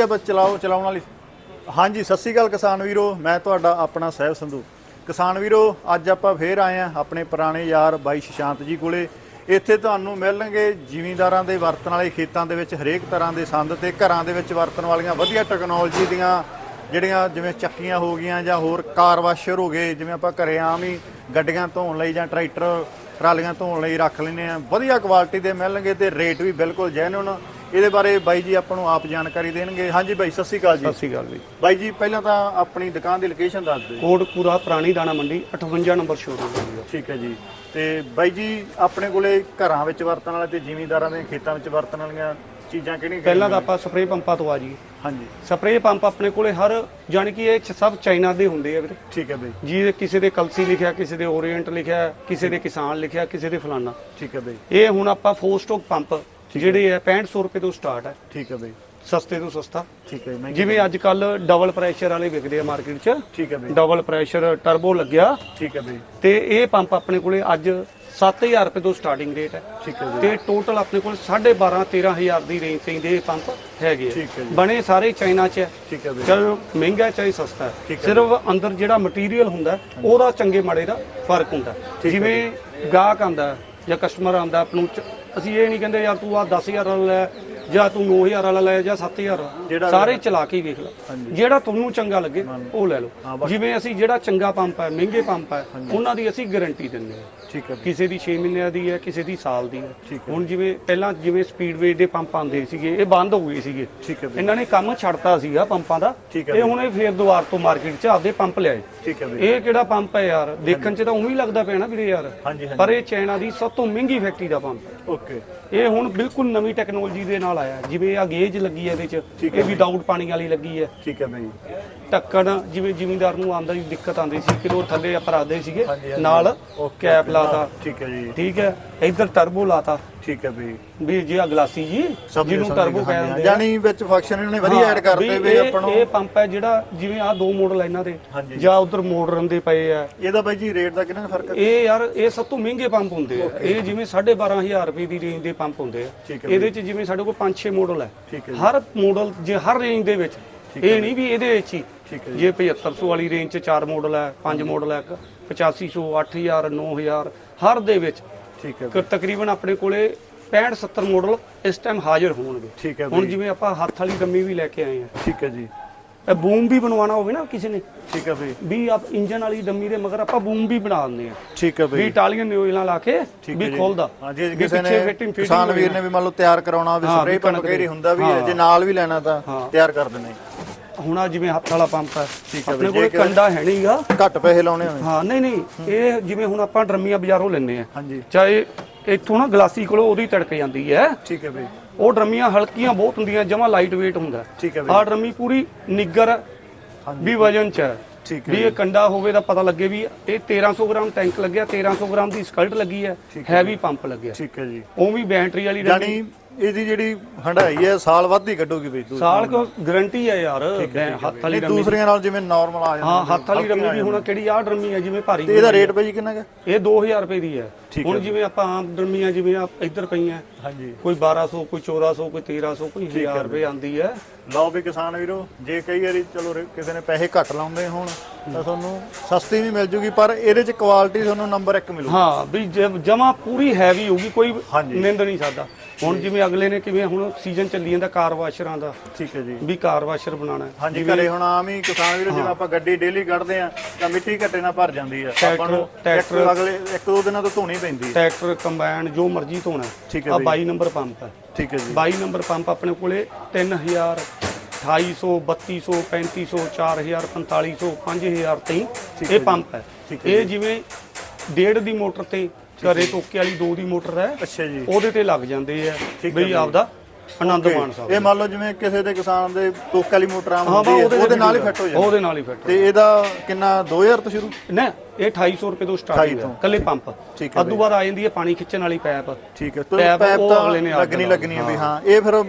ਆ ਬਸ ਚਲਾਓ, ਚਲਾਉਣ ਵਾਲੀ? ਹਾਂਜੀ, ਸਤਿ ਸ਼੍ਰੀ ਅਕਾਲ ਕਿਸਾਨ ਵੀਰੋ, ਮੈਂ ਤੁਹਾਡਾ ਆਪਣਾ ਸਹਿਬ ਸੰਧੂ। ਕਿਸਾਨ ਵੀਰੋ, ਅੱਜ ਆਪਾਂ ਫੇਰ ਆਏ ਆ ਆਪਣੇ ਪੁਰਾਣੇ ਯਾਰ ਬਾਈ ਸ਼ਸ਼ਾਂਤ ਜੀ ਕੋਲੇ। ਇੱਥੇ ਤੁਹਾਨੂੰ ਮਿਲਣਗੇ ਜ਼ਿਮੀਂਦਾਰਾਂ ਦੇ ਵਰਤਣ ਵਾਲੇ ਖੇਤਾਂ ਦੇ ਵਿੱਚ, ਹਰੇਕ ਤਰ੍ਹਾਂ ਦੇ ਸੰਦ ਤੇ ਘਰਾਂ ਦੇ ਵਿੱਚ ਵਰਤਣ ਵਾਲੀਆਂ ਵਧੀਆ ਟੈਕਨੋਲੋਜੀ ਦੀਆਂ ਜਿਹੜੀਆਂ ਜਿਵੇਂ ਚੱਕੀਆਂ ਹੋ ਗਈਆਂ ਜਾਂ ਹੋਰ ਕਾਰ ਵਾਸ਼ਰ ਹੋ ਗਏ, ਜਿਵੇਂ ਆਪਾਂ ਘਰੇ ਆਮ ਹੀ ਗੱਡੀਆਂ ਧੋਣ ਲਈ ਜਾਂ ਟਰੈਕਟਰ, ਟਰਾਲੀਆਂ ਧੋਣ ਲਈ ਰੱਖ ਲੈਂਦੇ ਆ ਵਧੀਆ ਕੁਆਲਿਟੀ ਦੇ ਮਿਲਣਗੇ ਤੇ ਰੇਟ ਵੀ ਬਿਲਕੁਲ ਜੈਨੂਨ ਇਹਦੇ ਬਾਰੇ ਬਾਈ ਜੀ ਆਪਾਂ ਨੂੰ ਆਪ ਜਾਣਕਾਰੀ ਦੇਣਗੇ। ਹਾਂਜੀ ਬਾਈ ਸਤਿ ਸ਼੍ਰੀ ਅਕਾਲ ਜੀ। ਸਤਿ ਸ਼੍ਰੀ ਅਕਾਲ ਜੀ ਬਾਈ ਜੀ ਪਹਿਲਾਂ ਤਾਂ ਆਪਣੀ ਦੁਕਾਨ ਦੀ ਲੋਕੇਸ਼ਨ ਦੱਸ ਦਿਓ ਕੋਟਪੂਰਾ ਪੁਰਾਣੀ ਦਾਣਾ ਮੰਡੀ 58 ਨੰਬਰ ਸ਼ੋਰੂਮ ਹੈ ਠੀਕ ਹੈ ਜੀ। ਤੇ ਬਾਈ ਜੀ ਆਪਣੇ ਕੋਲੇ ਘਰਾਂ ਵਿੱਚ ਵਰਤਣ ਵਾਲੇ ਤੇ ਜ਼ਿਮੀਂਦਾਰਾਂ ਦੇ ਖੇਤਾਂ ਵਿੱਚ ਵਰਤਣ ਵਾਲੀਆਂ ਚੀਜ਼ਾਂ ਕਿਹੜੀਆਂ ਪਹਿਲਾਂ ਤਾਂ ਆਪਾਂ ਸਪਰੇਅ ਪੰਪਾਂ ਤੋਂ ਆ ਜੀ। ਹਾਂਜੀ। ਸਪਰੇਅ ਪੰਪ ਆਪਣੇ ਕੋਲੇ ਹਰ ਜਾਣੀ ਕਿ ਇਹ ਸਭ ਚਾਈਨਾ ਦੇ ਹੁੰਦੇ ਆ ਵੀਰੇ। ਠੀਕ ਹੈ ਬਾਈ। ਜੀ ਕਿਸੇ ਦੇ ਕਲਸੀ ਲਿਖਿਆ ਕਿਸੇ ਦੇ ਓਰੀਐਂਟ ਲਿਖਿਆ ਕਿਸੇ ਦੇ ਕਿਸਾਨ ਲਿਖਿਆ ਕਿਸੇ ਦੇ ਫਲਾਨਾ। ਠੀਕ ਹੈ ਬਾਈ। ਇਹ ਹੁਣ ਆਪਾਂ ਫੋਰ ਸਟੋਕ ਪੰਪ ਜਿਹੜੇ ਆ 6500 ਰੁਪਏ ਤੋਂ ਸਟਾਰਟ ਹੈ। ਠੀਕ ਹੈ ਬਾਈ। ਸਸਤੇ ਤੋਂ ਸਸਤਾ। ਠੀਕ ਹੈ ਮੈਂ ਜਿਵੇਂ ਅੱਜ ਕੱਲ ਡਬਲ ਪ੍ਰੈਸ਼ਰ ਵਾਲੇ ਵਿਕਦੇ ਆ ਮਾਰਕੀਟ 'ਚ। ਠੀਕ ਹੈ ਬਾਈ। ਡਬਲ ਪ੍ਰੈਸ਼ਰ ਟਰਬੋ ਲੱਗਿਆ। ਠੀਕ ਹੈ ਬਾਈ। ਤੇ ਇਹ ਪੰਪ ਆਪਣੇ ਕੋਲੇ ਅੱਜ 7000 ਰੁਪਏ ਤੋਂ ਸਟਾਰਟਿੰਗ ਰੇਟ ਹੈ। ਠੀਕ ਹੈ ਜੀ ਤੇ ਟੋਟਲ ਆਪਣੇ ਕੋਲ 12.5 13000 ਦੀ ਰੇਂਜ ਤੇ ਦੇ ਪੰਪ ਹੈਗੇ ਆ। ਠੀਕ ਹੈ ਜੀ। ਬਣੇ ਸਾਰੇ ਚਾਈਨਾ 'ਚ ਹੈ। ਠੀਕ ਹੈ ਬਾਈ। ਮਹਿੰਗਾ ਚਾਹੇ ਸਸਤਾ ਹੈ। ਸਿਰਫ ਅੰਦਰ ਜਿਹੜਾ ਮਟੀਰੀਅਲ ਹੁੰਦਾ ਉਹਦਾ ਚੰਗੇ ਮਾੜੇ ਦਾ ਫ਼ਰਕ ਹੁੰਦਾ। ਜਿਵੇਂ ਗਾਹਕ ਆਂਦਾ ਜਾਂ ਕਸਟਮਰ ਆਂਦਾ ਆਪ ਨੂੰ ਅਸੀਂ ਇਹ ਨਹੀਂ ਕਹਿੰਦੇ ਯਾਰ ਤੂੰ ਆ 10000 ਨਾਲ ਲੈ ਜਾਂ ਤੂੰ 9000 ਵਾਲਾ ਲੈ ਜਾਂ 7000 ਜਿਹੜਾ ਸਾਰੇ ਚਲਾ ਕੇ ਵੇਖ ਲੈ। ਜਿਹੜਾ ਤੁਹਾਨੂੰ ਚੰਗਾ ਲੱਗੇ ਉਹ ਲੈ ਲਓ। ਜਿਵੇਂ ਅਸੀਂ ਜਿਹੜਾ ਚੰਗਾ ਪੰਪ ਹੈ ਮਹਿੰਗੇ ਪੰਪ ਹੈ ਉਹਨਾਂ ਦੀ ਅਸੀਂ ਗਾਰੰਟੀ ਦਿੰਦੇ ਹਾਂ। ਠੀਕ ਹੈ ਬਾਈ ਕਿਸੇ ਦੀ 6 ਮਹੀਨਿਆਂ ਦੀ ਹੈ ਕਿਸੇ ਦੀ ਸਾਲ ਦੀ ਹੈ। ਹੁਣ ਜਿਵੇਂ ਪਹਿਲਾਂ ਜਿਵੇਂ ਸਪੀਡਵੇ ਦੇ ਪੰਪ ਆਉਂਦੇ ਸੀਗੇ ਇਹ ਬੰਦ ਹੋ ਗਏ ਸੀਗੇ। ਠੀਕ ਹੈ ਬਾਈ ਇਹਨਾਂ ਨੇ ਕੰਮ ਛੱਡਤਾ ਸੀਗਾ ਪੰਪਾਂ ਦਾ। ਇਹ ਹੁਣ ਇਹ ਫੇਰ ਦੁਬਾਰ ਤੋਂ ਮਾਰਕੀਟ 'ਚ ਆਪਦੇ ਪੰਪ ਲਿਆਏ। ਠੀਕ ਹੈ ਇਹ ਕਿਹੜਾ ਪੰਪ ਹੈ ਯਾਰ? ਦੇਖਣ 'ਚ ਤਾਂ ਉਵੇਂ ਹੀ ਲੱਗਦਾ ਪਿਆ ਨਾ ਵੀਰੇ ਯਾਰ। ਪਰ ਇਹ ਚਾਈਨਾ ਦੀ ਸਭ ਤੋਂ ਮਹਿੰਗੀ ਫੈਕਟਰੀ ਦਾ ਪੰਪ ਹੈ। ਓਕੇ। ਇਹ ਹੁਣ ਬਿਲਕੁਲ ਨਵੀਂ ਟੈਕਨੋਲੋਜੀ ਦੇ ਨਾਲ ਆਇਆ। ਜਿਵੇਂ ਆ ਗੇਜ ਲੱਗੀ ਹੈ ਇਹਦੇ 'ਚ ਇਹ ਵਿਦਆਊਟ ਪਾਣੀ ਵਾਲੀ ਲੱਗੀ ਹੈ ਠੀਕ ਹੈ ਬਾਈ। ਢੱਕਣ ਜਿਵੇਂ ਜ਼ਿਮੀਂਦਾਰ ਨੂੰ ਆਂਦਾ ਦੀ ਦਿੱਕਤ ਆਂਦੀ ਸੀ ਕਿ ਉਹ ਥੱਲੇ ਆਪਾਂ ਰੱਖਦੇ ਸੀਗੇ। ਨਾਲ ਕੈਪ ਲਾਤਾ। ਠੀਕ ਹੈ ਜੀ। ਠੀਕ ਹੈ ਇੱਧਰ ਟਰਬੋ ਲਾਤਾ। ਠੀਕ ਹੈ ਬਾਈ ਵੀ ਜੇ ਆ ਗਲਾਸੀ ਜੀ ਜਿਹਨੂੰ ਟਰਬੋ ਕਹਿੰਦੇ ਆ। ਜਾਨੀ ਵਿੱਚ ਫੰਕਸ਼ਨ ਇਹਨਾਂ ਨੇ ਵਧੀਆ ਐਡ ਕਰਤੇ ਵੀ ਆਪਾਂ ਨੂੰ ਇਹ ਪੰਪ ਹੈ ਜਿਹੜਾ ਜਿਵੇਂ ਆ ਦੋ ਮਾਡਲ ਇਹਨਾਂ ਦੇ। ਜਾਂ ਉਧਰ ਮੋਡਰਨ ਦੇ ਪਏ ਆ। ਇਹਦਾ ਬਾਈ ਜੀ ਰੇਟ ਦਾ ਕਿੰਨਾ ਫ਼ਰਕ ਹੈ? ਇਹ ਯਾਰ ਇਹ ਸਭ ਤੋਂ ਮਹਿੰਗੇ ਪੰਪ ਹੁੰਦੇ ਆ। ਇਹ ਜਿਵੇਂ 12500 ਰੁਪਏ ਦੀ ਰੇਂਜ ਦੇ ਪੰਪ ਹੁੰਦੇ ਆ। ਇਹਦੇ ਚ ਜਿਵੇਂ ਸਾਡੇ ਕੋਲ 5-6 ਮਾਡਲ ਹੈ ਹਰ ਮਾਡਲ ਜੇ ਹਰ ਰੇਂਜ ਦੇ ਵਿੱਚ ਇਹ ਨਹੀਂ ਵੀ ਇਹਦੇ ਵਿੱਚ ਹੈ। ਜੇ। 7500 ਵਾਲੀ ਰੇਂਜ ਚ 4 ਮਾਡਲ ਹੈ 5 ਮਾਡਲ ਹੈ ਇੱਕ 8500 8000 9000 ਹਰ ਦੇ ਵਿੱਚ ਠੀਕ ਹੈ ਤਕਰੀਬਨ ਆਪਣੇ ਕੋਲੇ 65 70 ਮਾਡਲ ਇਸ ਟਾਈਮ ਹਾਜ਼ਰ ਹੋਣਗੇ। ਠੀਕ ਹੈ ਹੁਣ ਜਿਵੇਂ ਆਪਾਂ ਹੱਥ ਵਾਲੀ ਡੰਮੀ ਵੀ ਲੈ ਕੇ ਆਏ ਆ ਠੀਕ ਹੈ ਜੀ। ਇਹ ਬੂਮ ਵੀ ਬਣਵਾਉਣਾ ਹੋਵੇ ਨਾ ਕਿਸੇ ਨੇ। ਠੀਕ ਹੈ ਬਾਈ। ਵੀ ਆਪ ਇੰਜਨ ਵਾਲੀ ਡੰਮੀ ਦੇ ਮਗਰ ਆਪਾਂ ਬੂਮ ਵੀ ਬਣਾ ਦਿੰਦੇ ਆ ਠੀਕ ਹੈ ਵੀ ਬਾਈ ਇਟਾਲੀਅਨ ਨਿਊਜ਼ਲਾਂ ਲਾ ਕੇ ਵੀ। ਖੋਲਦਾ। ਹਾਂ ਜੇ ਵੀ ਕਿਸੇ ਨੇ ਕਿਸਾਨ ਵੀਰ ਨੇ। ਵੀ ਮੰਨ ਲਓ ਤਿਆਰ ਕਰਾਉਣਾ ਵੀ ਸਪਰੇਅ ਵੀ ਪੰਪ ਦੇ। ਹੁੰਦਾ ਵੀ। ਜੇ ਨਾਲ ਵੀ ਲੈਣਾ ਤਾਂ। ਤਿਆਰ ਕਰ ਦਿੰਦੇ ਹੁਣ ਆ ਜਿਵੇਂ ਹੱਥ ਵਾਲਾ ਪੰਪ ਹੈ ਠੀਕ ਹੈ ਆਪਣੇ ਕੋਲ ਕੰਡਾ ਹੈ ਨਹੀਂਗਾ ਘੱਟ ਪੈਸੇ ਲਾਉਣੇ ਹੋਣ। ਹਾਂ ਨਹੀਂ ਨਹੀਂ ਇਹ ਜਿਵੇਂ ਹੁਣ ਆਪਾਂ ਡਰਮੀਆਂ ਬਾਜ਼ਾਰੋਂ ਲੈਂਦੇ ਆ ਹਾਂਜੀ। ਚਾਹੇ ਇੱਥੋਂ ਨਾ ਗਲਾਸੀ ਕੋਲੋਂ ਉਹਦੀ ਤੜਕ ਜਾਂਦੀ ਹੈ। ਠੀਕ ਹੈ ਬਾਈ। ਉਹ ਡਰਮੀਆਂ ਹਲਕੀਆਂ ਬਹੁਤ ਹੁੰਦੀਆਂ ਜਮਾ ਲਾਈਟ weight ਹੁੰਦਾ। ਠੀਕ ਹੈ ਬਾਈ। ਆਹ ਡਰਮੀ ਪੂਰੀ ਨਿੱਗਰ ਵੀ ਵਜਨ ਚ ਹੈ। ਠੀਕ ਵੀ ਇਹ ਕੰਡਾ ਹੋਵੇ ਤਾਂ ਪਤਾ ਲੱਗੇ ਵੀ ਇਹ 1300 ਗ੍ਰਾਮ ਟੈਂਕ ਲੱਗਿਆ 1300 ਗ੍ਰਾਮ ਦੀ ਸਕਲਟ ਲੱਗੀ ਹੈ ਹੈਵੀ ਪੰਪ ਲੱਗਿਆ। ਠੀਕ ਹੈ ਜੀ। ਉਹ ਵੀ ਬੈਟਰੀ ਵਾਲੀ ਜਾਨੀ ਇਹਦੀ ਜਿਹੜੀ ਹੰਡਾਈ ਹੈ ਸਾਲ ਵੱਧ ਹੀ ਕੱਢੂਗੀ ਬਈ ਦੂਜੀ ਸਾਲ ਕੋ ਗਾਰੰਟੀ ਹੈ ਯਾਰ ਹੱਥ ਵਾਲੀ ਡਰਮੀ ਦੂਸਰੀਆਂ ਨਾਲ ਜਿਵੇਂ ਨਾਰਮਲ ਆ ਜਾਂਦਾ ਹਾਂ ਹੱਥ ਵਾਲੀ ਡਰਮੀ ਵੀ ਹੁਣ ਕਿਹੜੀ ਆ ਡਰਮੀ ਹੈ ਜਿਵੇਂ ਭਾਰੀ ਤੇ ਇਹਦਾ ਰੇਟ ਬਾਈ ਕਿੰਨਾ ਹੈ? ਇਹ 2000 ਰੁਪਏ ਦੀ ਹੈ। ਹੁਣ ਜਿਵੇਂ ਆਪਾਂ ਆਮ ਡਰਮੀਆਂ ਜਿਵੇਂ ਆ ਇੱਧਰ ਪਈਆਂ ਹਾਂਜੀ। ਕੋਈ 1200 ਕੋਈ 1400 ਕੋਈ 1300 ਕੋਈ 1000 ਰੁਪਏ ਆਂਦੀ ਹੈ। ਲਓ ਵੀ ਕਿਸਾਨ ਵੀਰੋ ਜੇ ਕਈ ਵਾਰੀ ਚਲੋ ਕਿਸੇ ਨੇ ਪੈਸੇ ਘੱਟ ਲਾਉਂਦੇ ਹੋਣ ਤਾਂ ਤੁਹਾਨੂੰ ਸਸਤੀ ਵੀ ਮਿਲ ਜੂਗੀ ਪਰ ਇਹਦੇ ਚ ਕੁਆਲਿਟੀ ਤੁਹਾਨੂੰ ਨੰਬਰ 1 ਮਿਲੂ ਹਾਂ ਵੀ ਜਮਾ ਪੂਰੀ ਹੈਵੀ ਹੋਊਗੀ ਕੋਈ। ਨਿੰਦ ਨਹੀਂ ਸਕਦਾ ਹੁਣ ਜਿਵੇਂ ਅਗਲੇ ਨੇ ਕਿਵੇਂ ਹੁਣ ਸੀਜ਼ਨ ਚੱਲੀ ਜਾਂਦਾ ਕਾਰ ਵਾਸ਼ਰਾਂ ਦਾ ਠੀਕ ਹੈ ਜੀ। ਵੀ ਕਾਰ ਵਾਸ਼ਰ ਬਣਾਉਣਾ ਹੈ। ਹਾਂਜੀ ਘਰੇ ਹੁਣ ਆਮ ਹੀ ਕਿਸਾਨ ਵੀਰੋ ਜਿਵੇਂ ਆਪਾਂ ਗੱਡੀ ਡੇਲੀ ਕੱਢਦੇ ਆ ਤਾਂ ਮਿੱਟੀ ਘੱਟੇ ਨਾਲ ਭਰ ਜਾਂਦੀ ਆ। ਆਪਾਂ ਨੂੰ ਟਰੈਕਟਰ- ਇੱਕ ਅਗਲੇ ਇੱਕ ਦੋ ਦਿਨਾਂ ਤੋਂ ਧੋਣੀ ਪੈਂਦੀ ਹੈ ਟਰੈਕਟਰ ਕੰਬਾਈਨ ਜੋ ਮਰਜ਼ੀ ਧੋਣਾ। ਠੀਕ ਹੈ ਆ ਬਈ। 22 ਨੰਬਰ ਪੰਪ ਹੈ। ਠੀਕ ਹੈ ਜੀ। 22 ਨੰਬਰ ਪੰਪ ਆਪਣੇ ਕੋਲੇ 3000 2800 3200 3500 4000 4500 5000 ਤਾਈਂ ਇਹ ਪੰਪ ਹੈ। ਠੀਕ ਹੈ ਇਹ ਜਿਵੇਂ ਡੇਢ ਦੀ ਮੋਟਰ ਤੇ ਘਰੇ ਟੋਕੇ ਵਾਲੀ ਦੋ ਦੀ ਮੋਟਰ ਹੈ ਅੱਛਾ ਜੀ। ਉਹਦੇ ਤੇ ਲੱਗ ਜਾਂਦੇ ਆ ਬਈ। ਆਪਦਾ ਆਨੰਦ ਮਾਣ ਸਕਦੇ। ਇਹ ਮੰਨ ਲਓ ਜਿਵੇਂ ਕਿਸੇ ਦੇ ਕਿਸਾਨ ਦੇ ਟੋਕ ਵਾਲੀ ਮੋਟਰ ਆਮ ਹੁੰਦੀ ਹੈ ਉਹਦੇ ਨਾਲ ਹੀ ਫਿੱਟ ਹੋ ਜਾਂਦਾ ਉਹਦੇ ਨਾਲ ਹੀ ਫਿੱਟ ਤੇ ਇਹਦਾ ਕਿੰਨਾ 2000 ਤੋਂ ਸ਼ੁਰੂ? ਨਾ ਇਹ 2800 ਰੁਪਏ ਤੋਂ ਸਟਾਰਟ 28 ਹੈ। ਕੱਲੇ ਪੰਪ। ਠੀਕ ਹੈ ਅੱਧੂ ਬਾਅਦ ਆ ਜਾਂਦੀ ਹੈ ਪਾਣੀ ਖਿੱਚਣ ਵਾਲੀ ਪੈਪ ਠੀਕ ਹੈ ਪੈਪ ਤਾਂ ਅਗਲੇ ਨੇ ਆਪ ਲੱਗਣੀ। ਲੱਗਣੀ ਹੈ ਵੀ ਹਾਂ। ਇਹ ਫਿਰ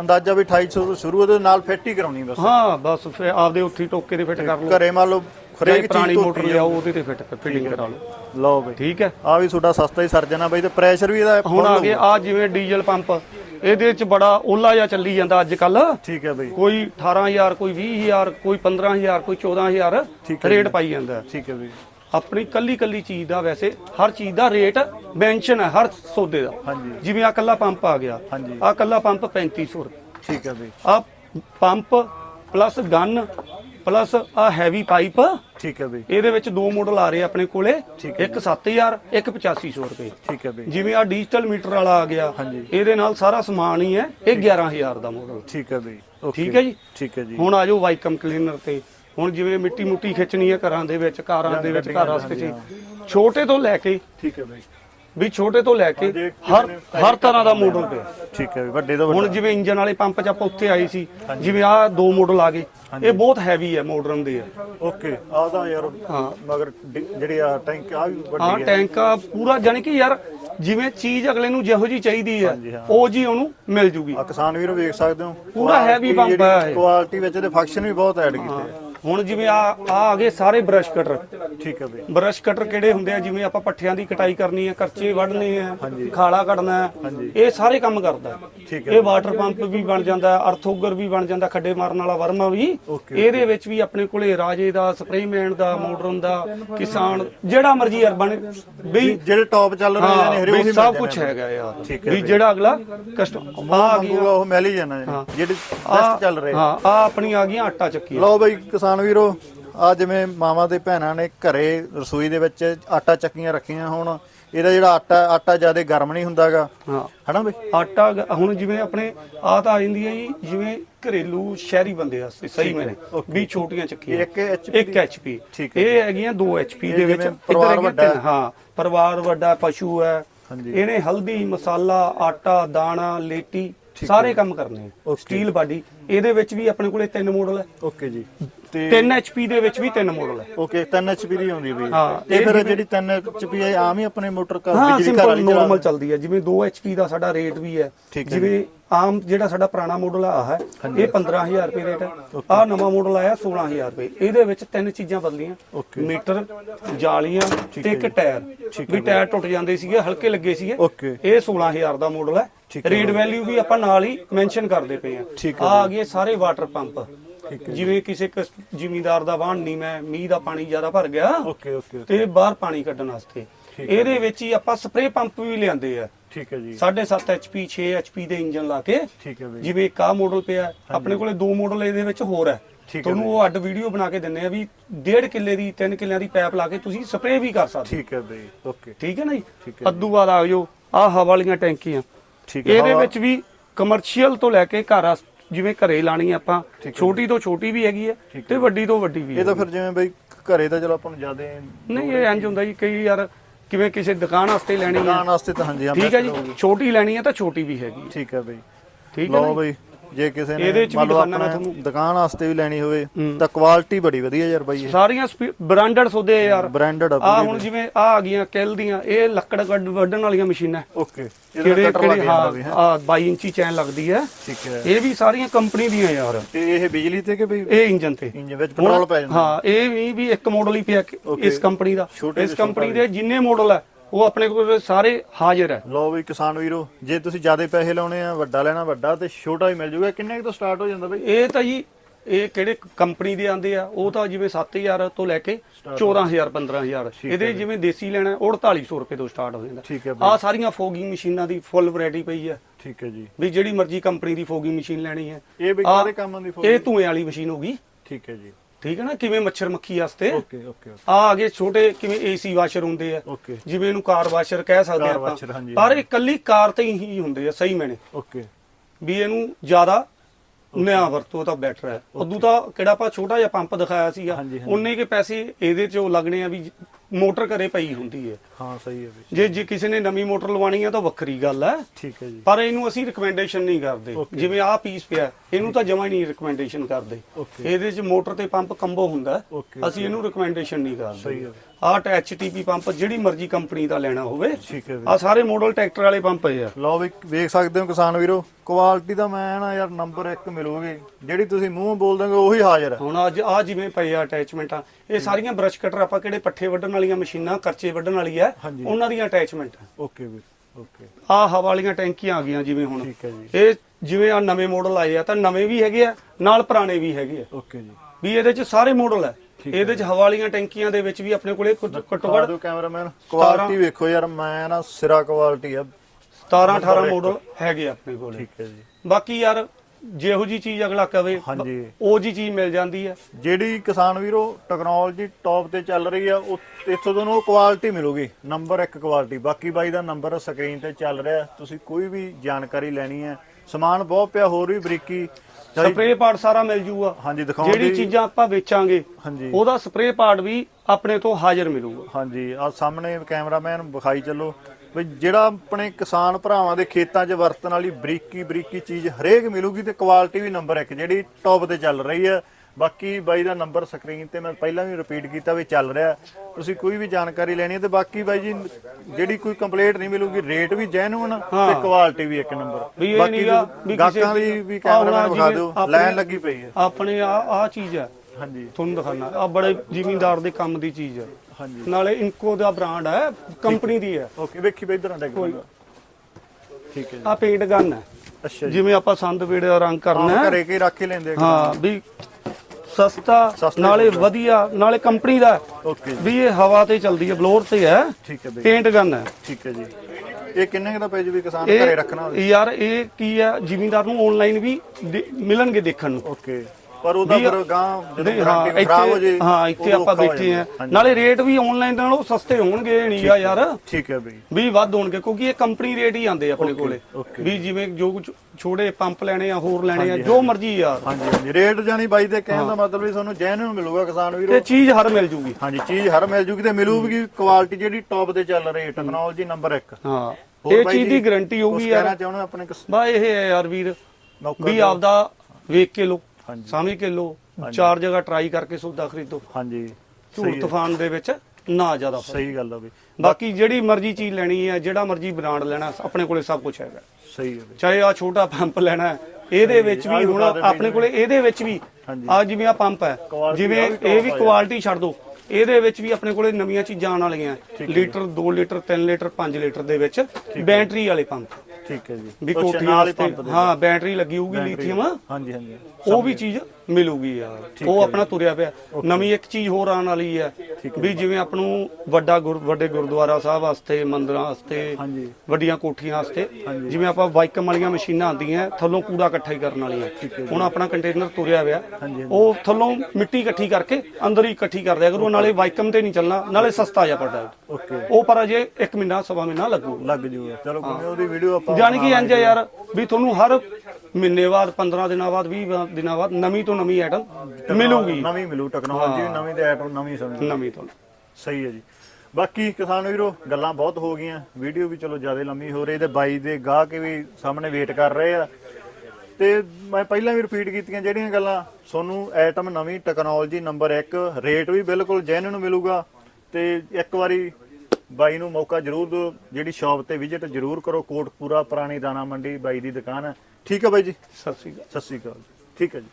ਅੰਦਾਜ਼ਾ ਵੀ 2800 ਤੋਂ ਸ਼ੁਰੂ ਉਹਦੇ ਨਾਲ ਫਿੱਟ ਹੀ ਕਰਾਉਣੀ ਬਸ। ਹਾਂ ਬਸ ਫਿਰ ਆਪਦੇ ਉੱਥੇ ਟੋਕੇ ਤੇ ਫਿੱਟ ਕਰ ਲਓ। ਘਰੇ ਮੰਨ ਲਓ ਚਾਹੇ ਪੁਰਾਣੀ ਮੋਟਰ ਲਿਆਓ ਉਹਦੇ ਤੇ ਫਿੱਟ ਫਿਟਿੰਗ ਕਰਾ ਲਓ। ਲਓ ਬਈ। ਠੀਕ ਹੈ ਆ ਵੀ ਤੁਹਾਡਾ ਸਸਤਾ ਹੀ ਸਰ ਜਾਣਾ ਬਈ ਤੇ ਪ੍ਰੈਸ਼ਰ ਵੀ ਇਹਦਾ ਹੁਣ ਆ ਗਏ ਆ ਜਿਵੇਂ ਡੀਜ਼ਲ ਪੰਪ ਇਹਦੇ ਚ ਬੜਾ ਓਲਾ ਜਿਹਾ ਚੱਲੀ ਜਾਂਦਾ ਅੱਜ ਕੱਲ ਠੀਕ ਹੈ ਬਈ। ਕੋਈ 18000 ਕੋਈ 20000 ਕੋਈ 15000 ਕੋਈ 14000 ਠੀਕ ਹੈ ਰੇਟ ਪਾਈ ਜਾਂਦਾ। ਠੀਕ ਹੈ ਬਈ। ਆਪਣੀ ਕੱਲੀ ਕੱਲੀ ਚੀਜ਼ ਦਾ ਵੈਸੇ ਹਰ ਚੀਜ਼ ਦਾ ਰੇਟ ਮੈਂਸ਼ਨ ਹੈ ਹਰ ਸੌਦੇ ਦਾ। ਹਾਂਜੀ। ਜਿਵੇਂ ਆ ਕੱਲਾ ਪੰਪ ਆ ਗਿਆ। ਹਾਂਜੀ। ਆ ਕੱਲਾ ਪੰਪ 3500 ਰੁਪਏ। ਠੀਕ ਹੈ ਬਈ। ਆ ਪੰਪ ਪਲੱਸ ਗਨ ਪਲੱਸ ਆ ਹੈਵੀ ਪਾਈਪ। ਠੀਕ ਹੈ ਬਈ। ਇਹਦੇ ਵਿੱਚ ਦੋ ਮਾਡਲ ਆ ਰਹੇ ਆਪਣੇ ਕੋਲੇ। ਇੱਕ 7000 ਇੱਕ 8500 ਰੁਪਏ। ਠੀਕ ਹੈ ਬਈ। ਜਿਵੇਂ ਆ ਡਿਜੀਟਲ ਮੀਟਰ ਵਾਲਾ ਆ ਗਿਆ ਹਾਂਜੀ। ਇਹਦੇ ਨਾਲ ਸਾਰਾ ਸਮਾਨ ਹੀ ਹੈ ਇਹ 11000 ਦਾ ਮਾਡਲ ਠੀਕ ਹੈ ਬਈ। ਠੀਕ ਹੈ ਜੀ? ਠੀਕ ਹੈ ਜੀ। ਹੁਣ ਆਜੋ ਵਾਈਕਮ ਕਲੀਨਰ ਤੇ। ਹੁਣ ਜਿਵੇਂ ਮਿੱਟੀ ਮੁੱਟੀ ਖਿੱਚਣੀ ਹੈ ਘਰਾਂ ਦੇ ਵਿੱਚ ਕਾਰਾਂ ਦੇ ਵਿੱਚ ਘਰ ਰਸਤੇ 'ਚ ਛੋਟੇ ਤੋਂ ਲੈ ਕੇ ਠੀਕ ਹੈ ਬਈ। ਵੀ ਛੋਟੇ ਤੋਂ ਲੈ ਕੇ ਹਰ ਹਰ ਤਰ੍ਹਾਂ ਦਾ ਮਾਡਲ ਪਿਆ ਠੀਕ ਹੈ ਬਈ ਵੱਡੇ ਤੋਂ ਹੁਣ ਵੱਡਾ। ਜਿਵੇਂ ਇੰਜਨ ਵਾਲੇ ਪੰਪ 'ਚ ਆਪਾਂ ਉੱਥੇ ਆਏ ਸੀ ਜਿਵੇਂ ਆ ਦੋ ਮਾਡਲ ਆ ਗਏ। ਇਹ ਬਹੁਤ ਹੈਵੀ ਹੈ ਮਾਡਰਨ ਦੇ ਆ। ਓਕੇ ਆਦਾ ਯਾਰ ਹਾਂ। ਮਗਰ ਡ- ਜਿਹੜੀ ਆ ਟੈਂਕ ਆ ਵੀ ਹਾਂ ਵੱਡੀ ਹੈ ਟੈਂਕ ਆ ਪੂਰਾ ਜਾਨੀ ਕਿ ਯਾਰ ਜਿਵੇਂ ਚੀਜ਼ ਅਗਲੇ ਨੂੰ ਜਿਹੋ ਜੀ ਚਾਹੀਦੀ ਹੈ ਹਾਂਜੀ, ਹਾਂ। ਉਹ ਜੀ ਉਹਨੂੰ ਮਿਲ ਜੂਗੀ। ਆ ਕਿਸਾਨ ਵੀਰੋ ਵੇਖ ਸਕਦੇ ਹੋ। ਪੂਰਾ heavy pump ਹੈ ਇਹ। ਕੁਆਲਿਟੀ ਵਿੱਚ ਇਹਦੇ ਫੰਕਸ਼ਨ ਵੀ ਬਹੁਤ ਐਡ ਕੀਤੇ ਆ। ਹੁਣ ਜਿਵੇਂ ਆ ਆ ਆ ਗਏ ਸਾਰੇ ਬ੍ਰਸ਼ ਕਟਰ ਠੀਕ ਹੈ ਬਈ। ਬ੍ਰਸ਼ ਕਟਰ ਕਿਹੜੇ ਹੁੰਦੇ ਆ? ਜਿਵੇਂ ਆਪਾਂ ਪੱਠਿਆਂ ਦੀ ਕਟਾਈ ਕਰਨੀ ਹੈ ਕਰਚੇ ਵੱਢਣੇ ਆ ਖਾਲਾ ਕੱਢਣਾ ਹੈ। ਇਹ ਸਾਰੇ ਕੰਮ ਕਰਦਾ ਠੀਕ ਇਹ ਵਾਟਰ ਪੰਪ ਵੀ ਬਣ ਜਾਂਦਾ ਅਰਥੋਗਰ ਵੀ ਬਣ ਜਾਂਦਾ ਖੱਡੇ ਮਾਰਨ ਵਾਲਾ ਵਰਮਾ ਵੀ। ਇਹਦੇ ਵਿੱਚ ਵੀ ਆਪਣੇ ਕੋਲੇ ਰਾਜੇ ਦਾ ਸਪਰੇਮੈਨ ਦਾ ਮਾਡਰਨ ਦਾ ਕਿਸਾਨ ਜਿਹੜਾ ਮਰਜ਼ੀ ਯਾਰ ਬਣ। ਵੀ ਜਿਹੜੇ ਟੌਪ ਚੱਲ ਰਹੇ ਹਾਂ ਨੇ ਹਰੇ ਵੀ ਉਹੀ ਸਭ ਕੁਝ ਹੈਗਾ ਯਾਰ। ਠੀਕ ਹੈ ਵੀ। ਜਿਹੜਾ ਅਗਲਾ ਕਸਟਮ ਆ ਮੰਗੂਗਾ ਉਹ ਮਿਲ ਹੀ ਜਾਣਾ। ਜਿਹੜੇ ਬੈਸਟ ਚੱਲ ਰਹੇ। ਹਾਂ ਆ ਆਪਣੀ ਆ ਗਈਆਂ ਆਟਾ ਚੱਕੀਆਂ। ਲਓ ਬਈ ਕਿਸਾਨ ਵੀਰੋ ਆ ਜਿਵੇਂ ਮਾਵਾਂ ਦੇ ਭੈਣਾਂ ਨੇ ਘਰੇ ਰਸੋਈ ਦੇ ਵਿੱਚ ਆਟਾ ਚੱਕੀਆਂ ਰੱਖੀਆਂ ਹੁਣ ਇਹਦਾ ਜਿਹੜਾ ਆਟਾ ਆਟਾ ਜ਼ਿਆਦਾ ਗਰਮ ਨਹੀਂ ਹੁੰਦਾਗਾ। ਹਾਂ। ਹਨਾ ਬਈ? ਆਟਾ ਗ- ਹੁਣ ਜਿਵੇਂ ਆਪਣੇ ਆ ਤਾਂ ਆ ਜਾਂਦੀ ਹੈ ਜੀ ਜਿਵੇਂ ਘਰੇਲੂ ਸ਼ਹਿਰੀ ਬੰਦੇ ਵਾਸਤੇ ਸਹੀ ਮੈਨੇ ਵੀ ਛੋਟੀਆਂ ਚੱਕੀਆਂ। ਇੱਕ HP ਇੱਕ ਠੀਕ ਹੈ ਇਹ ਹੈਗੀਆਂ 2 ਐਚਪੀ ਇਹ ਦੇ ਵਿੱਚ। ਜਿਵੇਂ ਇੱਧਰ ਪਰਿਵਾਰ ਹੈਗੀਆਂ ਵੱਡਾ। ਤਿੰਨ, ਹਾਂ ਪਰਿਵਾਰ ਵੱਡਾ ਪਸ਼ੂ ਹੈ। ਹਾਂਜੀ। ਇਹਨੇ ਹਲਦੀ ਮਸਾਲਾ ਆਟਾ ਦਾਣਾ ਲੇਟੀ ਸਾਰੇ ਕੰਮ ਕਰਨੇ ਆ। Okay. ਸਟੀਲ ਬਾਡੀ ਇਹਦੇ ਵਿੱਚ ਵੀ ਆਪਣੇ ਕੋਲੇ ਤਿੰਨ ਮਾਡਲ ਹੈ। ਓਕੇ ਜੀ। ਤੇ 3 ਐਚਪੀ ਦੇ ਵਿੱਚ ਵੀ ਤਿੰਨ ਮਾਡਲ ਹੈ। ਓਕੇ 3 ਐਚਪੀ ਦੀ ਆਉਂਦੀ ਬਈ ਹਾਂ, ਇਹ ਇਹ ਫਿਰ ਜਿਹੜੀ 3 ਐਚਪੀ ਹੈ ਆਮ ਹੀ ਆਪਣੇ ਮੋਟਰ ਘਰ ਹਾਂ ਬਿਜਲੀ ਘਰ ਸਿੰਪਲ ਵਾਲੀ ਨਾਰਮਲ ਚਲਾ ਚੱਲਦੀ ਹੈ। ਜਿਵੇਂ 2 ਐਚਪੀ ਦਾ ਸਾਡਾ ਰੇਟ ਵੀ ਹੈ। ਠੀਕ ਹੈ ਜਿਵੇਂ ਆਮ ਜਿਹੜਾ ਸਾਡਾ ਪੁਰਾਣਾ ਮਾਡਲ ਆ ਹੈ ਇਹ 15000 ਰੁਪਏ ਰੇਟ ਹੈ। ਆ ਨਵਾਂ ਮਾਡਲ ਆਇਆ 16000 ਰੁਪਏ। ਇਹਦੇ ਵਿੱਚ ਤਿੰਨ ਚੀਜ਼ਾਂ ਬਦਲੀਆਂ। Okay. ਮੀਟਰ ਜਾਲੀਆਂ ਤੇ ਇੱਕ ਟਾਇਰ। ਵੀ ਟਾਇਰ ਟੁੱਟ ਜਾਂਦੇ ਸੀਗੇ ਹਲਕੇ ਲੱਗੇ ਸੀਗੇ। ਓਕੇ। ਇਹ 16000 ਦਾ ਮਾਡਲ ਹੈ। ਰੇਟ ਵੈਲਿਊ ਵੀ ਆਪਾਂ ਨਾਲ ਹੀ ਮੈਂਸ਼ਨ ਕਰਦੇ ਪਏ ਆ ਠੀਕ ਆ ਆ ਗਏ ਸਾਰੇ ਵਾਟਰ ਪੰਪ ਜਿਵੇਂ ਕਿਸੇ ਜ਼ਿਮੀਂਦਾਰ ਦਾ ਵਾਹਣ ਨਹੀਂ ਮੈਂ ਮੀਂਹ ਦਾ ਪਾਣੀ ਜ਼ਿਆਦਾ ਭਰ ਗਿਆ ਓਕੇ ਓਕੇ ਤੇ ਬਾਹਰ ਪਾਣੀ ਕੱਢਣ ਵਾਸਤੇ। ਇਹਦੇ ਵਿੱਚ ਹੀ ਆਪਾਂ ਸਪਰੇ ਪੰਪ ਵੀ ਲਿਆਂਦੇ ਆ। ਠੀਕ ਹੈ ਜੀ। 7.5 HP 6 HP ਦੇ ਇੰਜਨ ਲਾ ਕੇ। ਠੀਕ ਹੈ ਬਈ ਜਿਵੇਂ ਇੱਕ ਆ ਮਾਡਲ ਪਿਆ ਆਪਣੇ ਕੋਲੇ ਦੋ ਮਾਡਲ ਇਹਦੇ ਵਿੱਚ ਹੋਰ ਹੈ। ਤੁਹਾਨੂੰ ਉਹ ਅੱਡ ਵੀਡੀਓ ਬਣਾ ਕੇ ਦਿੰਨੇ ਆ ਵੀ 1.5 ਕਿੱਲੇ ਦੀ 3 ਕਿੱਲਿਆਂ ਦੀ ਪਾਈਪ ਲਾ ਕੇ ਤੁਸੀਂ ਸਪਰੇ ਵੀ ਕਰ ਸਕਦੇ ਠੀਕ ਹੈ ਬਈ ਓਕੇ। ਠੀਕ ਹੈ ਨਾ ਜੀ? ਅੱਦੂ ਬਾਅਦ ਆ ਜਾਓ ਆ ਹਵਾ ਵਾਲੀਆਂ ਟੈਂਕੀਆਂ। ਇਹਦੇ ਵਿੱਚ ਵੀ ਕਮਰਸ਼ੀਅਲ ਤੋਂ ਲੈ ਕੇ ਘਰ ਜਿਵੇਂ ਘਰੇ ਲਾਣੀ ਆਪਾਂ ਛੋਟੀ ਤੋਂ ਛੋਟੀ ਵੀ ਹੈਗੀ ਹੈ ਤੇ ਵੱਡੀ ਤੋਂ ਵੱਡੀ ਵੀ ਇਹ ਤਾਂ ਫਿਰ ਜਿਵੇਂ ਬਈ ਘਰੇ ਤਾਂ ਚਲੋ ਆਪਾਂ ਨੂੰ ਜ਼ਿਆਦਾ ਨਹੀਂ ਇਹ ਇੰਜ ਹੁੰਦਾ ਜੀ ਕਈ ਯਾਰ ਕਿਵੇਂ ਕਿਸੇ ਦੁਕਾਨ ਵਾਸਤੇ ਲੈਣੀ ਹੈ ਦੁਕਾਨ ਵਾਸਤੇ ਤਾਂ ਹਾਂਜੀ ਠੀਕ ਹੈ ਜੀ। ਛੋਟੀ ਲੈਣੀ ਹੈ ਤਾਂ ਛੋਟੀ ਵੀ ਹੈਗੀ। ਠੀਕ ਹੈ ਬਈ। ਠੀਕ ਹੈ ਲਓ ਬਈ ਜੇ ਕਿਸੇ ਨੇ ਇਹਦੇ ਚ ਵੀ ਮੰਨ ਲਓ ਦੁਕਾਨਾਂ ਆਪਣੇ ਤੁਹਾਨੂੰ- ਦੁਕਾਨ ਵਾਸਤੇ ਵੀ ਲੈਣੀ ਹੋਵੇ ਤਾਂ ਕੁਆਲਿਟੀ ਬੜੀ ਵਧੀਆ ਯਾਰ ਬਾਈ ਇਹ। ਸਾਰੀਆਂ ਬ੍ਰਾਂਡਡ ਸੌਦੇ ਆ ਯਾਰ। ਬ੍ਰਾਂਡਡ ਆ ਹੁਣ ਜਿਵੇਂ ਆ ਆ ਗਈਆਂ ਕਿਲ ਦੀਆਂ ਇਹ ਲੱਕੜ ਕੱਢ ਵੱਢਣ ਵਾਲੀਆਂ ਮਸ਼ੀਨਾਂ। ਓਕੇ ਕਿਹੜੇ ਕਿਹੜੇ ਹਾਂ ਆ 22 ਇੰਚੀ ਚੈਨ ਲੱਗਦੀ ਹੈ। ਠੀਕ ਹੈ। ਇਹ ਵੀ ਸਾਰੀਆਂ ਕੰਪਨੀ ਦੀਆਂ ਯਾਰ। ਤੇ ਇਹ ਬਿਜਲੀ ਤੇ ਕਿ ਬਈ ਇਹ ਇੰਜਨ ਤੇ। ਇੰਜਨ ਵਿੱਚ ਪੈਟਰੋਲ ਪੈ ਜਾਂਦਾ ਹਾਂ? ਇਹ ਵੀ ਵੀ ਇੱਕ ਮਾਡਲ ਹੀ ਪਿਆ ਕਿ- ਇਸ ਕੰਪਨੀ ਦਾ। ਛੋਟੇ ਇਸ ਕੰਪਨੀ ਦੇ ਜਿੰਨੇ ਮਾਡਲ ਹੈ ਉਹ ਆਪਣੇ ਕੋਲ ਸਾਰੇ ਹਾਜ਼ਰ ਹੈ। ਲਓ ਬਈ ਕਿਸਾਨ ਵੀਰੋ ਜੇ ਤੁਸੀਂ ਜ਼ਿਆਦਾ ਪੈਸੇ ਲਾਉਣੇ ਆ ਵੱਡਾ ਲੈਣਾ ਵੱਡਾ ਤੇ ਛੋਟਾ ਵੀ ਮਿਲ ਜਾਊਗਾ ਕਿੰਨੇ ਕੁ ਤੋਂ ਸਟਾਰਟ ਹੋ ਜਾਂਦਾ ਬਈ? ਇਹ ਤਾਂ ਜੀ ਇਹ ਕਿਹੜੇ ਕੰਪਨੀ ਦੇ ਆਂਦੇ ਆ? ਉਹ ਤਾਂ ਜਿਵੇਂ 7000 ਤੋਂ ਲੈ ਕੇ 14000 15000 ਇਹਦੇ ਜਿਵੇਂ ਦੇਸੀ ਲੈਣਾ ਉਹ 4800 ਰੁਪਏ ਤੋਂ ਸਟਾਰਟ ਹੋ ਜਾਂਦਾ। ਆ ਸਾਰੀਆਂ ਫੋਗਿੰਗ ਮਸ਼ੀਨਾਂ ਦੀ ਫੁੱਲ ਵੈਰਾਈਟੀ ਪਈ ਹੈ ਠੀਕ ਹੈ ਜੀ। ਵੀ ਜਿਹੜੀ ਮਰਜ਼ੀ ਕੰਪਨੀ ਦੀ ਫੋਗਿੰਗ ਮਸ਼ੀਨ ਲੈਣੀ ਹੈ। ਇਹ ਆਹ, ਕਾਹਦੇ ਕੰਮਾਂ ਦੀ ਇਹ ਧੂਏ ਵਾਲੀ ਮਸ਼ੀਨ ਹੋਗੀ ਠੀਕ ਹੈ ਜੀ। ਠੀਕ ਹੈ ਨਾ? ਕਿਵੇਂ ਮੱਛਰ ਮੱਖੀ ਵਾਸਤੇ? ਓਕੇ ਓਕੇ ਆ ਆਗੇ ਛੋਟੇ ਕਿਵੇਂ ਏਸੀ ਵਾਸ਼ਰ ਹੁੰਦੇ ਆ। ਓਕੇ। ਜਿਵੇਂ ਇਹਨੂੰ ਕਾਰ ਵਾਸ਼ਰ ਕਹਿ ਸਕਦੇ ਕਾਰ ਆ ਹਾਂਜੀ, ਪਰ ਇਹ ਇਕੱਲੀ ਕਾਰ ਤੇ ਹੀ ਹੁੰਦੇ ਆ ਸਹੀ ਮੈਨੇ। ਓਕੇ। ਵੀ ਇਹਨੂੰ ਜ਼ਿਆਦਾ ਨਿਆ ਵਰਤੋ ਤਾਂ ਬੈਟਰ ਹੈ। ਉਦੋਂ ਤਾਂ ਕਿਹੜਾ ਆਪਾਂ ਛੋਟਾ ਜਿਹਾ ਪੰਪ ਦਿਖਾਇਆ ਸੀਗਾ। ਹਾਂਜੀ, ਹਾਂਜੀ। ਉਨੇ ਕੇ ਪੈਸੇ ਇਹਦੇ ਚੋਂ ਲੱਗਣੇ ਆ ਵੀ ਮੋਟਰ ਘਰੇ ਪਈ ਹੁੰਦੀ ਹੈ ਹਾਂ ਸਹੀ ਹੈ ਜੀ। ਜੇ ਜੇ ਕਿਸੇ ਨੇ ਨਵੀਂ ਮੋਟਰ ਲਵਾਣੀ ਹੈ ਤਾਂ ਵੱਖਰੀ ਗੱਲ ਹੈ। ਠੀਕ ਹੈ ਜੀ। ਪਰ ਇਹਨੂੰ ਅਸੀਂ ਰეკਮੈਂਡੇਸ਼ਨ ਨਹੀਂ ਕਰਦੇ। ਜਿਵੇਂ ਆਹ ਪੀਸ ਪਿਆ ਇਹਨੂੰ ਤਾਂ ਜਮਾ ਹੀ ਨਹੀਂ ਰეკਮੈਂਡੇਸ਼ਨ ਕਰਦੇ। ਇਹਦੇ 'ਚ ਮੋਟਰ ਤੇ ਪੰਪ ਕੰਬੋ ਹੁੰਦਾ। ਅਸੀਂ ਇਹਨੂੰ ਰეკਮੈਂਡੇਸ਼ਨ ਨਹੀਂ ਕਰਦੇ। ਸਹੀ ਹੈ ਆਹ ਐਚਟੀਪੀ ਪੰਪ ਜਿਹੜੀ ਮਰਜ਼ੀ ਕੰਪਨੀ ਦਾ ਲੈਣਾ ਹੋਵੇ। ਠੀਕ ਹੈ ਆ ਸਾਰੇ ਮਾਡਲ ਟਰੈਕਟਰ ਵਾਲੇ ਪੰਪ ਆ। ਲਓ ਵੀ ਵੇਖ ਸਕਦੇ ਹੋ ਕਿਸਾਨ ਵੀਰੋ ਕੁਆਲਿਟੀ ਦਾ ਮੈਂ ਨਾ ਯਾਰ ਨੰਬਰ 1 ਮਿਲੂਗੀ। ਜਿਹੜੀ ਤੁਸੀਂ ਮੂੰਹ ਬੋਲ ਦੋਗੇ ਉਹੀ ਹਾਜ਼ਰ ਹੈ ਹੁਣ ਅੱਜ ਆ ਜਿਵੇਂ ਪਏ ਆ ਅਟੈਚਮੈਂਟਾਂ ਇਹ ਸਾਰੀਆਂ ਬ੍ਰਸ਼ ਕਟਰ ਆਪਾਂ ਕਿਹੜੇ ਪੱਠੇ ਵੱਢਣ ਵਾਲੀਆਂ ਮਸ਼ੀਨਾਂ ਕਰਚੇ ਵੱਢਣ ਵਾਲੀ ਆ ਹਾਂਜੀ। ਉਹਨਾਂ ਦੀਆਂ ਅਟੈਚਮੈਂਟ ਓਕੇ ਵੀ ਓਕੇ ਆਹ ਹਵਾ ਵਾਲੀਆਂ ਟੈਂਕੀਆਂ ਆ ਗਈਆਂ ਜਿਵੇਂ ਹੁਣ। ਠੀਕ ਹੈ ਜੀ। ਇਹ ਜਿਵੇਂ ਆ ਨਵੇਂ ਮਾਡਲ ਆਏ ਆ ਤਾਂ ਨਵੇਂ ਵੀ ਹੈਗੇ ਆ ਨਾਲ ਪੁਰਾਣੇ ਵੀ ਹੈਗੇ ਆ। ਓਕੇ ਜੀ। ਵੀ ਇਹਦੇ ਚ ਸਾਰੇ ਮਾਡਲ ਠੀਕ ਇਹਦੇ ਚ ਹਵਾ ਵਾਲੀਆਂ ਟੈਂਕੀਆਂ ਦੇ ਵਿੱਚ ਵੀ ਆਪਣੇ ਕੋਲੇ ਕੁਝ ਘੱਟੋ ਘੱਟ ਕੈਮਰਾਮੈਨ। ਕੁਆਲਿਟੀ ਵੇਖੋ ਯਾਰ ਮੈਂ ਨਾ ਸਿਰਾ ਕੁਆਲਿਟੀ ਆ। 17 18 ਮਾਡਲ ਹੈਗੇ ਆਪਣੇ ਕੋਲੇ। ਠੀਕ ਹੈ ਜੀ। ਬਾਕੀ ਯਾਰ ਜਿਹੋ ਜੀ ਚੀਜ਼ ਅਗਲਾ ਕਵੇ। ਉਹ ਜੀ ਚੀਜ਼ ਮਿਲ ਜਾਂਦੀ ਹੈ ਜਿਹੜੀ ਕਿਸਾਨ ਵੀਰੋ ਟੈਕਨੋਲੋਜੀ ਟੌਪ ਤੇ ਚੱਲ ਰਹੀ ਆ ਉਹ ਇੱਥੋਂ ਤੁਹਾਨੂੰ ਕੁਆਲਿਟੀ ਮਿਲੂਗੀ। ਨੰਬਰ 1 ਕੁਆਲਿਟੀ ਬਾਕੀ ਬਾਈ ਦਾ ਨੰਬਰ ਸਕਰੀਨ ਤੇ ਚੱਲ ਰਿਹਾ। ਤੁਸੀਂ ਕੋਈ ਵੀ ਜਾਣਕਾਰੀ ਲੈਣੀ ਹੈ। ਸਮਾਨ ਬਹੁਤ ਪਿਆ ਹੋਰ ਵੀ ਬਰੀਕੀ। ਸਪਰੇਅ ਪਾਰਟ ਸਾਰਾ ਮਿਲ ਜੂਗਾ। ਹਾਂਜੀ ਦਿਖਾਉਣ ਜਿਹੜੀ ਚੀਜ਼ਾਂ ਆਪਾਂ ਵੇਚਾਂਗੇ ਹਾਂਜੀ। ਉਹਦਾ ਸਪਰੇਅ ਪਾਰਟ ਵੀ ਆਪਣੇ ਤੋਂ ਹਾਜ਼ਰ ਮਿਲੂਗਾ। ਹਾਂਜੀ ਆ ਸਾਹਮਣੇ ਕੈਮਰਾਮੈਨ ਵਿਖਾਈ ਚੱਲੋ। ਵੀ ਜਿਹੜਾ ਆਪਣੇ ਕਿਸਾਨ ਭਰਾਵਾਂ ਦੇ ਖੇਤਾਂ 'ਚ ਵਰਤਣ ਵਾਲੀ ਬਰੀਕੀ ਬਰੀਕੀ ਚੀਜ਼ ਹਰੇਕ ਮਿਲੂਗੀ ਤੇ ਕੁਆਲਿਟੀ ਵੀ ਨੰਬਰ 1 ਜਿਹੜੀ ਟੌਪ ਤੇ ਚੱਲ ਰਹੀ ਹੈ। ਬਾਕੀ ਬਾਈ ਦਾ ਨੰਬਰ ਸਕਰੀਨ ਤੇ ਮੈਂ ਪਹਿਲਾਂ ਵੀ ਰਿਪੀਟ ਕੀਤਾ ਵੀ ਚੱਲ ਰਿਹਾ। ਤੁਸੀਂ ਕੋਈ ਵੀ ਜਾਣਕਾਰੀ ਲੈਣੀ ਹੈ ਤੇ ਬਾਕੀ ਬਾਈ ਜੀ ਜਿਹੜੀ ਕੋਈ ਕੰਪਲੇਂਟ ਨਹੀਂ ਮਿਲੂਗੀ ਰੇਟ ਵੀ ਜੈਨੂਨ ਤੇ ਕੁਆਲਿਟੀ ਵੀ ਇੱਕ ਨੰਬਰ ਬਾਕੀ ਗਾਹਕਾਂ ਦੀ ਵੀ ਕੈਮਰਾਮੈਨ ਵਿਖਾ ਦਿਓ ਲਾਈਨ ਲੱਗੀ ਪਈ ਹੈ। ਆਪਣੇ ਆ ਆ ਚੀਜ਼ ਹੈ। ਹਾਂਜੀ। ਤੁਹਾਨੂੰ ਦਿਖਾਣਾ ਆ ਬੜੇ ਜ਼ਿਮੀਂਦਾਰ ਦੇ ਕੰਮ ਦੀ ਚੀਜ਼ ਹੈ। ਹਾਂਜੀ। ਨਾਲੇ ਇਨਕੋ ਦਾ ਬ੍ਰਾਂਡ ਹੈ ਕੰਪਨੀ ਦੀ ਹੈ। ਓਕੇ ਵੇਖੀ ਬਈ ਇਧਰ ਡੈਗ ਠੀਕ ਹੈ ਆ ਪੇਂਟ ਗਨ ਹੈ। ਅੱਛਾ ਜਿਵੇਂ ਆਪਾਂ ਸੰਦ ਵੇੜੇ ਦਾ ਰੰਗ ਕਰਨਾ ਹੈ ਘਰੇ ਕੇ ਰੱਖ ਕੇ ਲੈਂਦੇ ਹਾਂ ਵੀ ਸਸਤਾ ਨਾਲੇ ਵਧੀਆ ਨਾਲੇ ਕੰਪਨੀ ਦਾ। ਓਕੇ ਵੀ ਇਹ ਹਵਾ ਤੇ ਚੱਲਦੀ ਹੈ ਬਲੋਰ ਤੇ ਹੈ। ਠੀਕ ਹੈ ਬਈ। ਪੇਂਟ ਗਨ ਹੈ। ਠੀਕ ਹੈ ਜੀ। ਇਹ ਕਿੰਨੇ ਦਾ ਪੈ ਜੂ ਵੀ ਕਿਸਾਨ ਘਰੇ ਰੱਖਣਾ ਹੋਵੇ? ਯਾਰ ਇਹ ਕੀ ਹੈ ਜ਼ਿਮੀਂਦਾਰ ਨੂੰ ਆਨਲਾਈਨ ਵੀ ਮਿਲਣਗੇ ਦੇਖਣ ਨੂੰ। ਓਕੇ। ਪਰ ਉਹਦਾ ਵੀ- ਫਿਰ ਗਾਂ ਜਦੋਂ ਨਹੀਂ, ਹਾਂ ਗਾਰੰਟੀ ਖਰਾਬ ਹੋ ਜੇ ਇੱਥੇ ਹਾਂ ਇੱਥੇ ਉਦੋਂ ਆਪਾਂ ਔਖਾ ਹੋ ਬੈਠੇ ਆ ਜਾਂਦਾ। ਹਾਂਜੀ, ਨਾਲੇ ਰੇਟ ਵੀ ਆਨਲਾਈਨ ਨਾਲੋਂ ਸਸਤੇ ਹੋਣਗੇ ਨਹੀਂ ਆ ਯਾਰ। ਠੀਕ ਹੈ ਬਈ। ਵੀ ਵੱਧ ਹੋਣਗੇ ਕਿਉਂਕਿ ਇਹ ਕੰਪਨੀ ਰੇਟ ਹੀ ਆਂਦੇ ਆਪਣੇ ਕੋਲੇ। ਵੀ ਜਿਵੇਂ ਜੋ ਕੁਛ ਛੋੜੇ ਪੰਪ ਲੈਣੇ ਆ ਹੋਰ ਲੈਣੇ ਆ ਜੋ ਮਰਜ਼ੀ ਯਾਰ ਹਾਂਜੀ ਹਾਂਜੀ। ਰੇਟ ਜਾਨੀ ਬਾਈ ਦੇ ਕਹਿਣ ਦਾ ਮਤਲਬ ਵੀ ਤੁਹਾਨੂੰ ਜੈਨੂਨ ਮਿਲੂਗਾ ਕਿਸਾਨ ਵੀਰੋ। ਤੇ ਚੀਜ਼ ਹਰ ਮਿਲ ਜੂਗੀ। ਹਾਂਜੀ ਚੀਜ਼ ਹਰ ਮਿਲ ਜੂਗੀ ਤੇ ਮਿਲੂਗੀ ਕੁਆਲਿਟੀ ਜਿਹੜੀ ਟੌਪ ਤੇ ਚੱਲ ਰਹੀ ਹੈ ਟੈਕਨੋਲੋਜੀ ਨੰਬਰ 1 ਹਾਂ। ਇਹ ਚੀਜ਼ ਦੀ ਗਾਰੰਟੀ ਹੋਊਗੀ ਯਾਰ ਕਹਿਣਾ ਚਾਹੁੰਦਾ ਆਪਣੇ ਕਿਸ ਬਾ ਇਹ ਹੈ ਯਾਰ ਵੀਰ ਨੌਕਰ ਵੀ ਆਪਦਾ ਵੇਖ ਕੇ ਲੋ ਸਮਝ ਕੇ ਲੋ ਚਾਰ ਜਗ੍ਹਾ ਟਰਾਈ ਕਰਕੇ ਸੌਦਾ ਖਰੀਦੋ। ਹਾਂਜੀ। ਝੂਠ ਤੂਫਾਨ ਦੇ ਵਿੱਚ ਨਾ ਜ਼ਿਆਦਾ। ਸਹੀ ਗੱਲ ਆ ਬਈ ਬਾਕੀ ਜਿਹੜੀ ਮਰਜ਼ੀ ਚੀਜ਼ ਲੈਣੀ ਹੈ ਜਿਹੜਾ ਮਰਜ਼ੀ ਬ੍ਰਾਂਡ ਲੈਣਾ ਆਪਣੇ ਕੋਲੇ ਸਭ ਕੁਝ ਹੈਗਾ। ਸਹੀ ਹੈ ਚਾਹੇ ਆ ਛੋਟਾ ਪੰਪ ਲੈਣਾ ਇਹਦੇ ਵਿੱਚ ਵੀ ਵੀ ਹੁਣ ਆਪਣੇ ਕੋਲੇ ਇਹਦੇ ਵਿੱਚ ਵੀ। ਆ ਜਿਵੇਂ ਆ ਪੰਪ ਹੈ ਜਿਵੇਂ ਵੀ ਇਹ ਵੀ ਕੁਆਲਿਟੀ ਛੱਡ ਦੋ। ਇਹਦੇ ਵਿੱਚ ਵੀ ਆਪਣੇ ਕੋਲੇ ਨਵੀਆਂ ਚੀਜ਼ਾਂ ਆਉਣ ਵਾਲੀਆਂ ਲੀਟਰ 2 ਲੀਟਰ 3 ਲੀਟਰ 5 ਲੀਟਰ ਦੇ ਵਿੱਚ ਬੈਟਰੀ ਵਾਲੇ ਪੰਪ ਠੀਕ ਹੈ ਜੀ। ਵੀ ਕੋਠੀਆਂ ਨਾਲ ਹੀ ਵਾਸਤੇ ਪੰਪ ਦੇ ਹਾਂ ਬੈਟਰੀ ਲੱਗੀ ਹੋਊਗੀ ਲੀਥੀਅਮ। ਹਾਂਜੀ ਹਾਂਜੀ। ਉਹ ਵੀ ਚੀਜ਼ ਮਿਲੂਗੀ ਯਾਰ। ਉਹ ਆਪਣਾ ਤੁਰਿਆ ਪਿਆ। ਨਵੀਂ ਇੱਕ ਚੀਜ਼ ਹੋਰ ਆਉਣ ਵਾਲੀ ਹੈ ਵੀ ਜਿਵੇਂ ਆਪ ਨੂੰ ਵੱਡਾ ਗੁਰ ਵੱਡੇ ਗੁਰਦੁਆਰਾ ਸਾਹਿਬ ਵਾਸਤੇ ਮੰਦਿਰਾਂ ਵਾਸਤੇ ਹਾਂਜੀ। ਵੱਡੀਆਂ ਕੋਠੀਆਂ ਵਾਸਤੇ ਜਿਵੇਂ ਆਪਾਂ ਵਾਈਕਮ ਵਾਲੀਆਂ ਮਸ਼ੀਨਾਂ ਆਉਂਦੀਆਂ ਥੱਲੋਂ ਕੂੜਾ ਇਕੱਠਾ ਹੀ ਕਰਨ ਵਾਲੀਆਂ। ਹੁਣ ਆਪਣਾ ਕੰਟੇਨਰ ਤੁਰਿਆ ਹੋਇਆ ਉਹ ਥੱਲੋਂ ਮਿੱਟੀ ਇਕੱਠੀ ਕਰਕੇ ਅੰਦਰ ਹੀ ਇਕੱਠੀ ਕਰ ਦਿਆ ਕਰੂ ਨਾਲੇ ਵਾਈਕਮ ਤੇ ਨਹੀਂ ਚੱਲਣਾ ਨਾਲੇ ਸਸਤਾ ਜਿਹਾ ਪ੍ਰੋਡਕਟ ਓਕੇ। ਉਹ ਪਰ ਅਜੇ 1 ਮਹੀਨਾ ਸਵਾ ਮਹੀਨਾ ਲੱਗੂ। ਲੱਗ ਜੂਗਾ। ਚਲੋ ਕੋਈ ਨੀ, ਉਹਦੀ ਵੀਡੀਓ ਆਪਾਂ ਜਾਣੀ ਕਿ ਇੰਜ ਯਾਰ ਵੀ ਤੁਹਾਨੂੰ ਹਰ ਮਹੀਨੇ ਬਾਅਦ 15 ਦਿਨਾਂ ਬਾਅਦ 20 ਦਿਨਾਂ ਬਾਅਦ ਨਵੀਂ ਤੋਂ ਨਵੀਂ ਆਈਟਮ ਮਿਲੂਗੀ। ਨਵੀਂ ਮਿਲੂ ਟੈਕਨੋਲੋਜੀ ਨਵੀਂ ਤੇ ਆਈਟਮ ਨਵੀਂ ਸਮਝ ਨਵੀਂ ਤੋਂ। ਸਹੀ ਹੈ ਜੀ। ਬਾਕੀ ਕਿਸਾਨ ਵੀਰੋ ਗੱਲਾਂ ਬਹੁਤ ਹੋ ਗਈਆਂ। ਵੀਡੀਓ ਵੀ ਚਲੋ ਜ਼ਿਆਦਾ ਲੰਮੀ ਹੋ ਰਹੀ ਤੇ ਬਾਈ ਦੇ ਗਾਹਕ ਵੀ ਸਾਹਮਣੇ ਵੇਟ ਕਰ ਰਹੇ ਆ। ਤੇ ਮੈਂ ਪਹਿਲਾਂ ਵੀ ਰਿਪੀਟ ਕੀਤੀਆਂ ਜਿਹੜੀਆਂ ਗੱਲਾਂ। ਤੁਹਾਨੂੰ ਆਈਟਮ ਨਵੀਂ ਟੈਕਨੋਲੋਜੀ ਨੰਬਰ 1 ਰੇਟ ਵੀ ਬਿਲਕੁਲ ਜੈਨੂਨ ਮਿਲੂਗਾ। ਤੇ ਇੱਕ ਵਾਰੀ ਬਾਈ ਨੂੰ ਮੌਕਾ ਜ਼ਰੂਰ ਦਿਓ। ਜਿਹੜੀ ਸ਼ਾਪ ਤੇ ਵਿਜ਼ਿਟ ਜ਼ਰੂਰ ਕਰੋ। ਕੋਟਪੂਰਾ ਪੁਰਾਣੀ ਦਾਣਾ ਮੰਡੀ ਬਾਈ ਦੀ ਦੁਕਾਨ ਹੈ। ਠੀਕ ਹੈ ਬਾਈ ਜੀ। ਸਤਿ ਸ਼੍ਰੀ ਅਕਾਲ। ਸਤਿ ਸ਼੍ਰੀ ਅਕਾਲ ਠੀਕ ਹੈ ਜੀ।